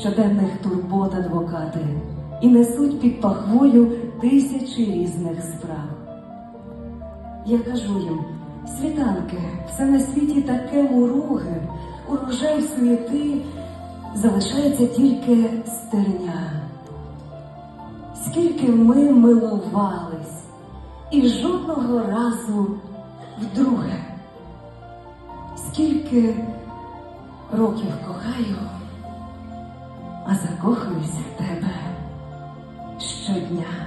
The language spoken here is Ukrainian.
щоденних турбот адвокати і несуть під пахвою тисячі різних справ. Я кажу їм, світанки, все на світі таке муруге, урожай суєти, залишається тільки стерня. Скільки ми милувались, і жодного разу вдруге, скільки років кохаю, а закохуюся в тебе щодня.